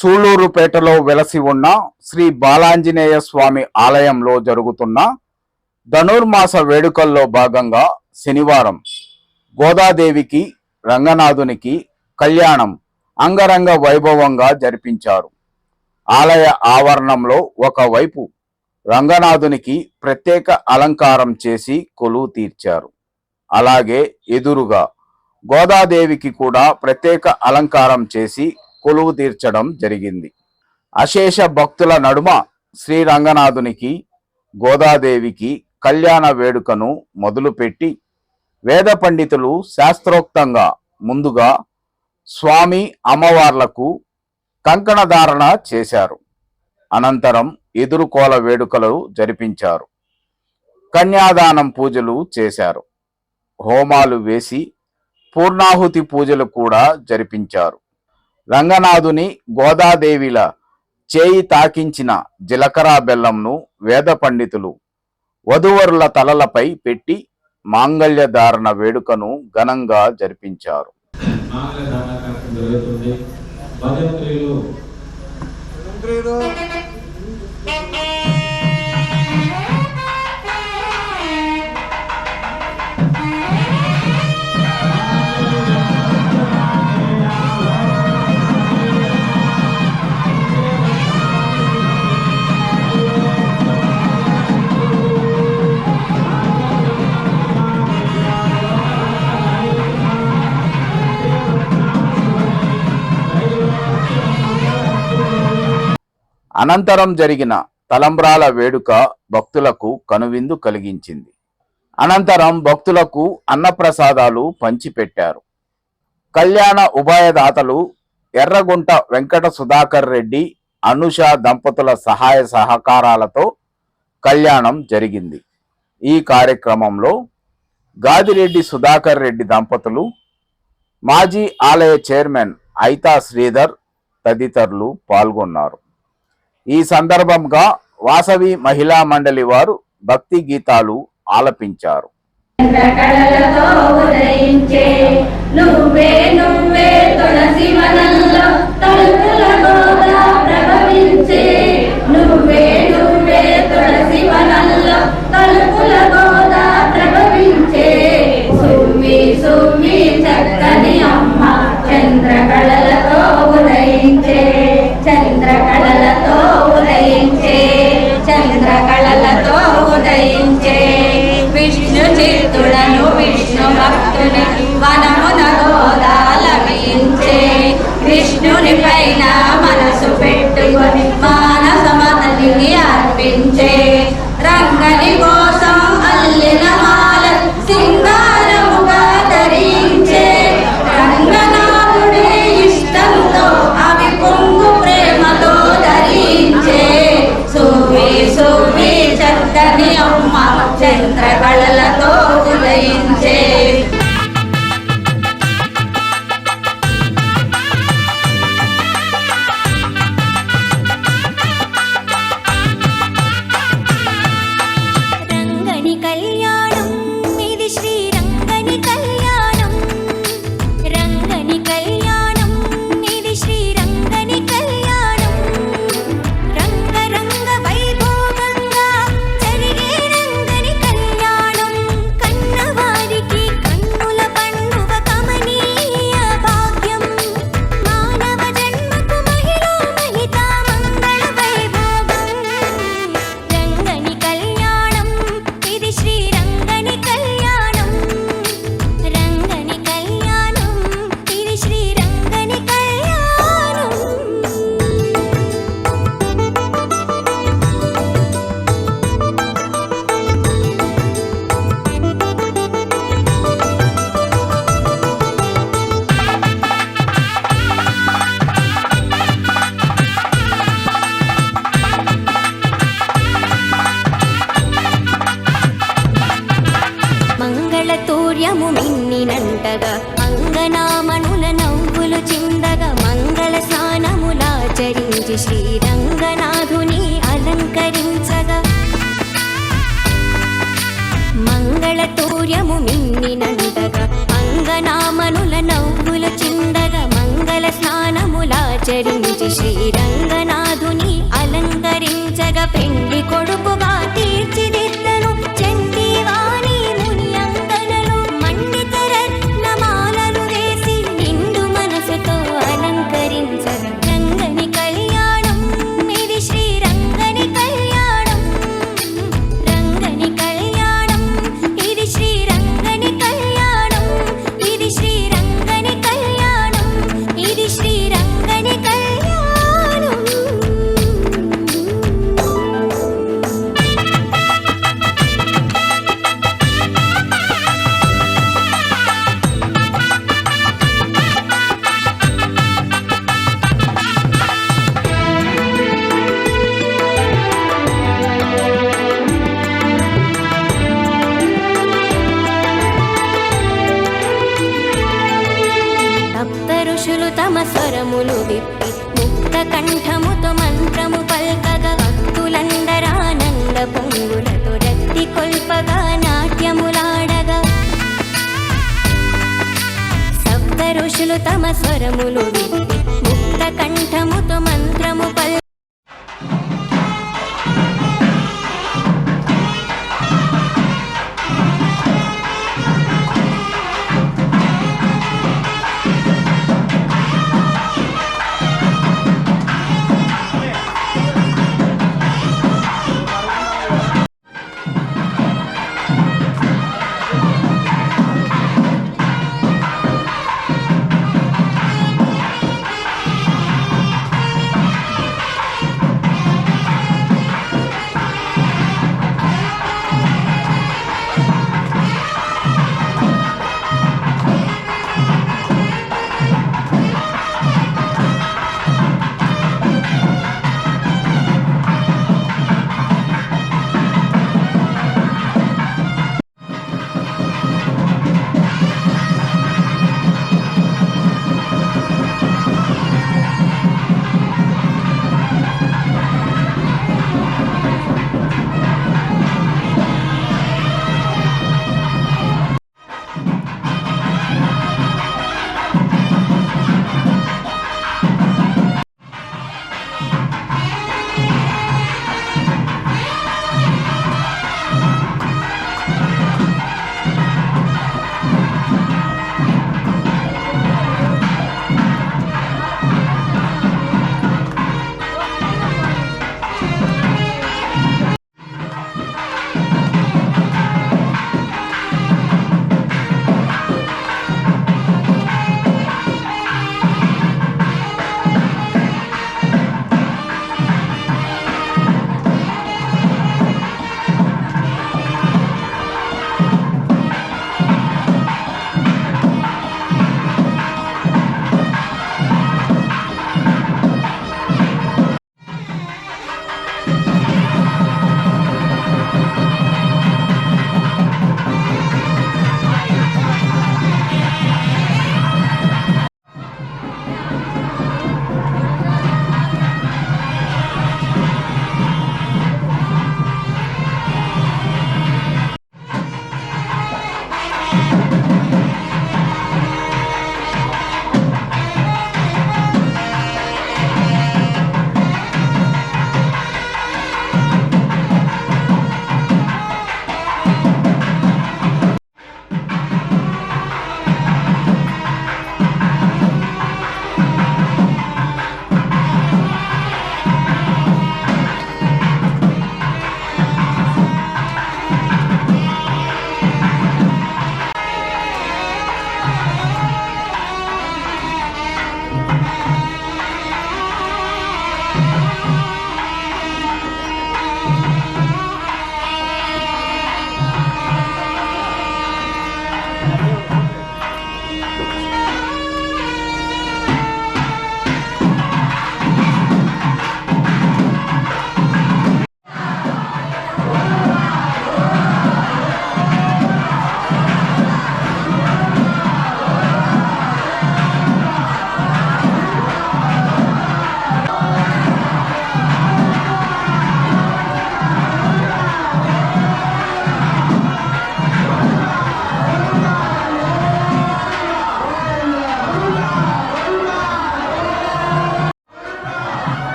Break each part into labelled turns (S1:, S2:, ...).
S1: సూళ్ళూరుపేటలో వెలసి ఉన్న శ్రీ బాలాంజనేయ స్వామి ఆలయంలో జరుగుతున్న ధనుర్మాస వేడుకల్లో భాగంగా శనివారం గోదాదేవికి రంగనాథునికి కళ్యాణం అంగరంగ వైభవంగా జరిపించారు. ఆలయ ఆవరణంలో ఒకవైపు రంగనాథునికి ప్రత్యేక అలంకారం చేసి కొలువు తీర్చారు. అలాగే ఎదురుగా గోదాదేవికి కూడా ప్రత్యేక అలంకారం చేసి కొలువు తీర్చడం జరిగింది. అశేష భక్తుల నడుమ శ్రీ రంగనాథునికి గోదాదేవికి కళ్యాణ వేడుకను మొదలుపెట్టి వేద పండితులు శాస్త్రోక్తంగా ముందుగా స్వామి అమ్మవార్లకు కంకణధారణ చేశారు. అనంతరం ఎదురుకోల వేడుకలు జరిపించారు. కన్యాదానం పూజలు చేశారు. హోమాలు వేసి పూర్ణాహుతి పూజలు కూడా జరిపించారు. రంగనాథుని గోదాదేవిల చేయి తాకించిన జీలకర్ర బెల్లంను వేద పండితులు వధువరుల తలలపై పెట్టి మాంగళ్య ధారణ వేడుకను ఘనంగా జరిపించారు.
S2: జరుగుతుంది.
S1: అనంతరం జరిగిన తలంబ్రాల వేడుక భక్తులకు కనువిందు కలిగించింది. అనంతరం భక్తులకు అన్నప్రసాదాలు పంచిపెట్టారు. కళ్యాణ ఉభయదాతలు ఎర్రగుంట వెంకట సుధాకర్ రెడ్డి అనుష దంపతుల సహాయ సహకారాలతో కళ్యాణం జరిగింది. ఈ కార్యక్రమంలో గాదిరెడ్డి సుధాకర్ రెడ్డి దంపతులు మాజీ ఆలయ చైర్మన్ ఐతా శ్రీధర్ తదితరులు పాల్గొన్నారు. ఈ సందర్భంగా వాసవి మహిళా మండలి వారు భక్తి గీతాలు ఆలపించారు.
S3: కళలతో ఉదయించే నువ్వే నువ్వే తులసి వనంలో ఉదయించే విష్ణు చిత్తుడను విష్ణు భక్తుని వనమునకు గోదాలవించే విష్ణుని పైన మనసు పెట్టుకొని మానసమతలిని అర్పించే. రంగని
S4: గో Đèn tay. మనుల అంగనామణుల నవ్వులు చిందగా మంగళ స్నానములాచరించి శ్రీరంగనాథుని అలంకరించగ పెండి కొడుకు చెప్పి ముక్త కంఠముతో మంత్రము పల్కగా భక్తులందరానంద పొంగులతో రక్తి కొల్పగా నాట్యములాడగా. సప్త ఋషులు తమ స్వరములు ముక్త కంఠముతో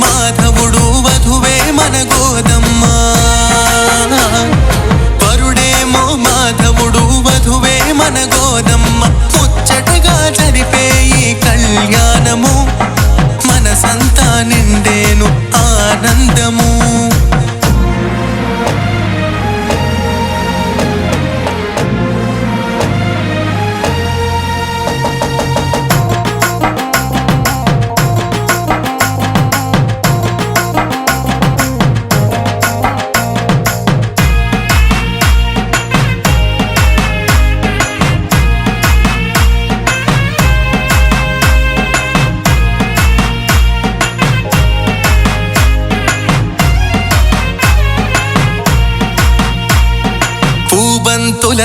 S5: മാധവ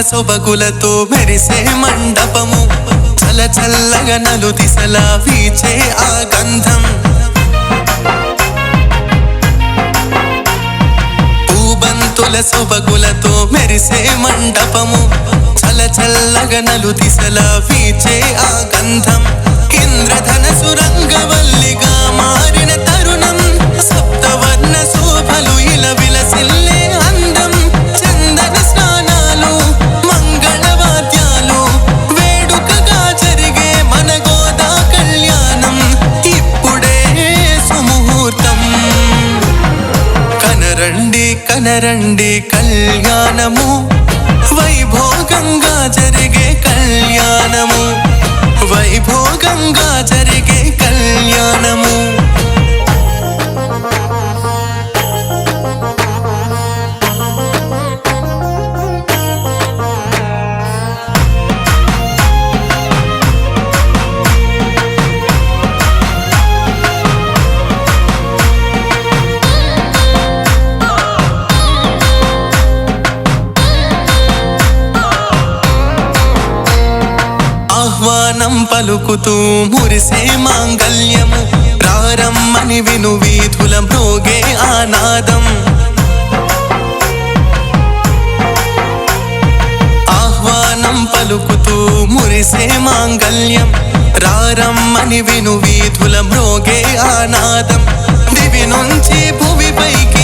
S5: సొబగులతో మెరిసే మండపము. చల చల్లగా నలు దిశలా వీచే ఆ గంధం. పూబంతుల సొబగులతో మెరిసే మండపము. చల చల్లగా నలు వీచే ఆ గంధం. ఇంద్రధన సురంగవల్లిగా మారి రండి కళ్యాణము. వైభోగంగా జరిగే కళ్యాణము. వైభోగంగా జరిగే కళ్యాణము. ఆహ్వానం పలుకుతూ మురిసే మాంగళ్యము ప్రారంభని విను వీధుల మ్రోగే ఆనాదం. ఆహ్వానం పలుకుతూ మురిసే మాంగళ్యం రారమ్మని విను వీధుల మ్రోగే ఆనాదం. దివి నుంచి భూమిపైకి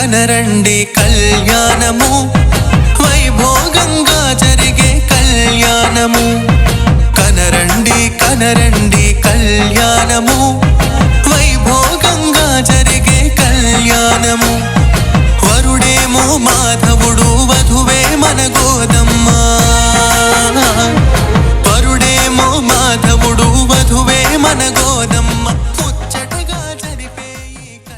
S5: కనరండి కళ్యాణము. వైభోగంగా జరిగే కళ్యాణము. కనరండి కనరండి కళ్యాణము. వైభోగంగా జరిగే కళ్యాణము. వరుడేమో మాధవుడు వధువే మన గోదమ్మ. వరుడేమో మాధవుడు వధువే మన గోదమ్మ.